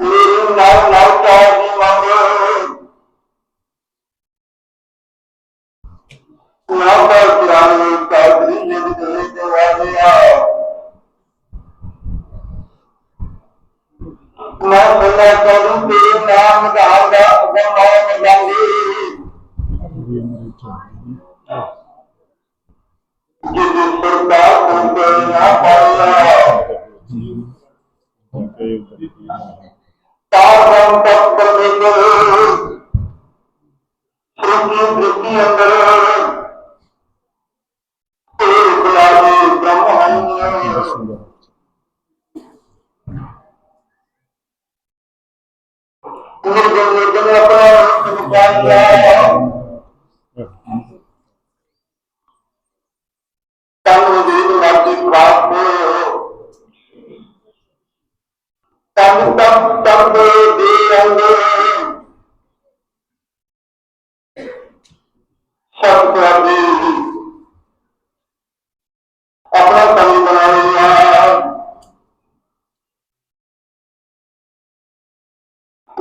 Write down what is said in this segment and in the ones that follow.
now পুনর্জন্মের জন্য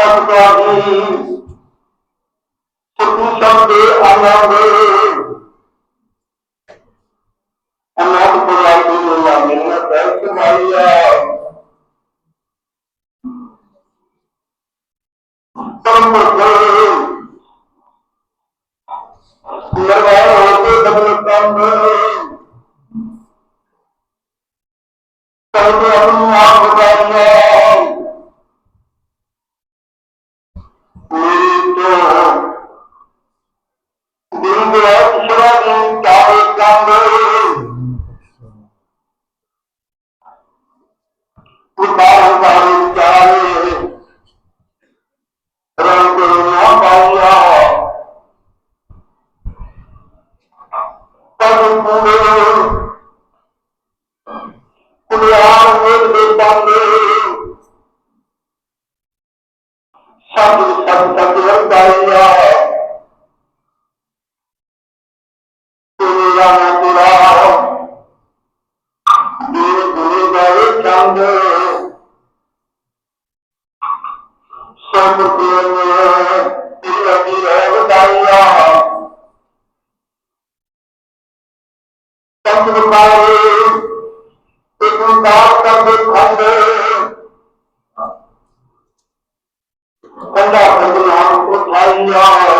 تستعين خصوصا بأمامه أنا أقول لك أن الله من نفسك ਸਭ ਸਭ ਤੱਕ ਵਰਤਾਇਆ ਤੇਰਾ ਤੇਰਾ ਦੂਰ ਦੂਰ ਗਏ ਚੰਦ। ਸਭ ਤੇਰਾ ਤੇਰਾ ਵਰਤਾਇਆ ਸਭ ਵਰਤਾਇਆ ਇੱਕ ਦਾਤ ਕਰਦੇ ਖੰਡੇ وأرض عرضها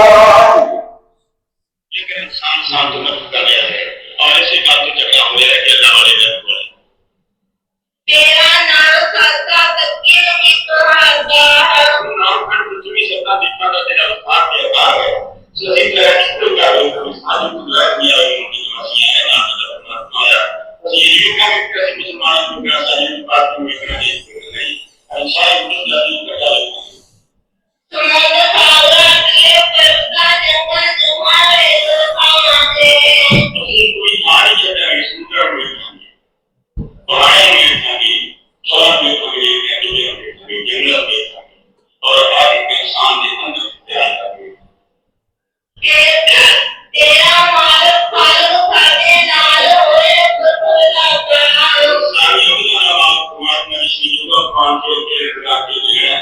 भगवान के लिए प्रार्थी की है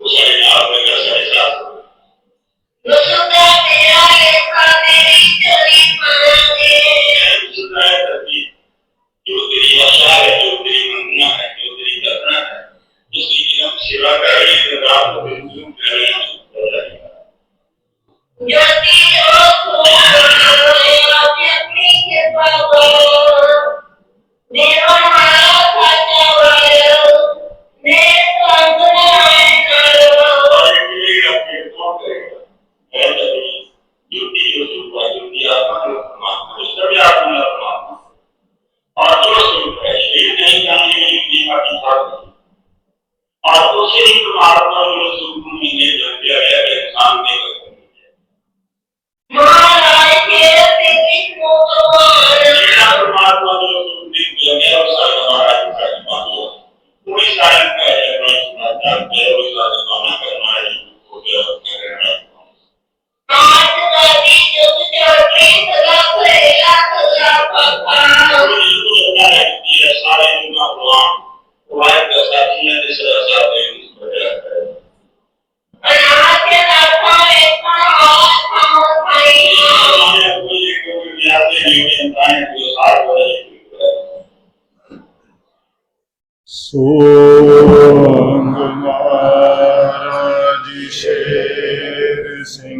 उसका लाभ होगा साढ़े सात ज्योतिरी भाषा है। ज्योतिरी मंगना है ज्योतिरी करना है उसी की हम सेवा कर रहे हैं रात को बिंदु कर रहे हैं ज्योति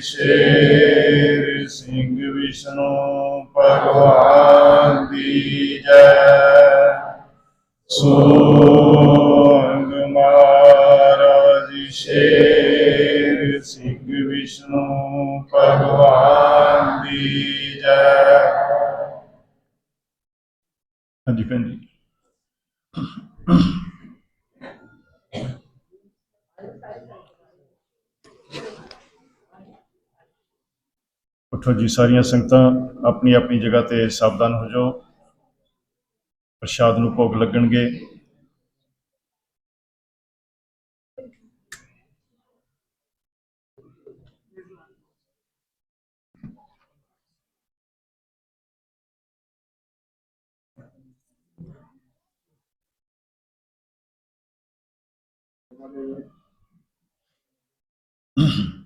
ਸ਼ੇਰ ਸਿੰਘ ਵਿਸ਼ਨੂੰ ਭਗਵਾਨ ਦੀ ਜੈ। ਸੋਗ ਮਹਾਰਾਜ ਸ਼ੇਰ ਸਿੰਘ ਵਿਸ਼ਨੂੰ ਭਗਵਾਨ ਦੀ ਜੈ। ਹਾਂਜੀ ਭੈਣ ਜੀ। ਉੱਠੋ ਜੀ, ਸਾਰੀਆਂ ਸੰਗਤਾਂ ਆਪਣੀ ਆਪਣੀ ਜਗ੍ਹਾ ਤੇ ਸਾਵਧਾਨ ਹੋ ਜਾਓ ਪ੍ਰਸ਼ਾਦ ਨੂੰ ਭੋਗ ਲੱਗਣਗੇ Mm-hmm.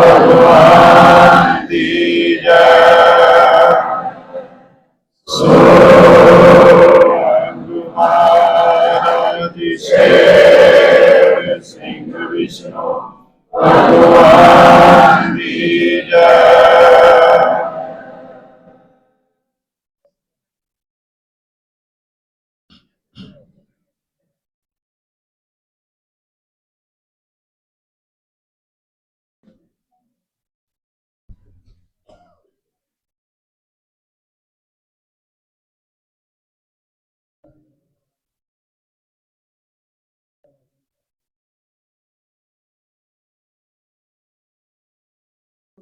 perdoai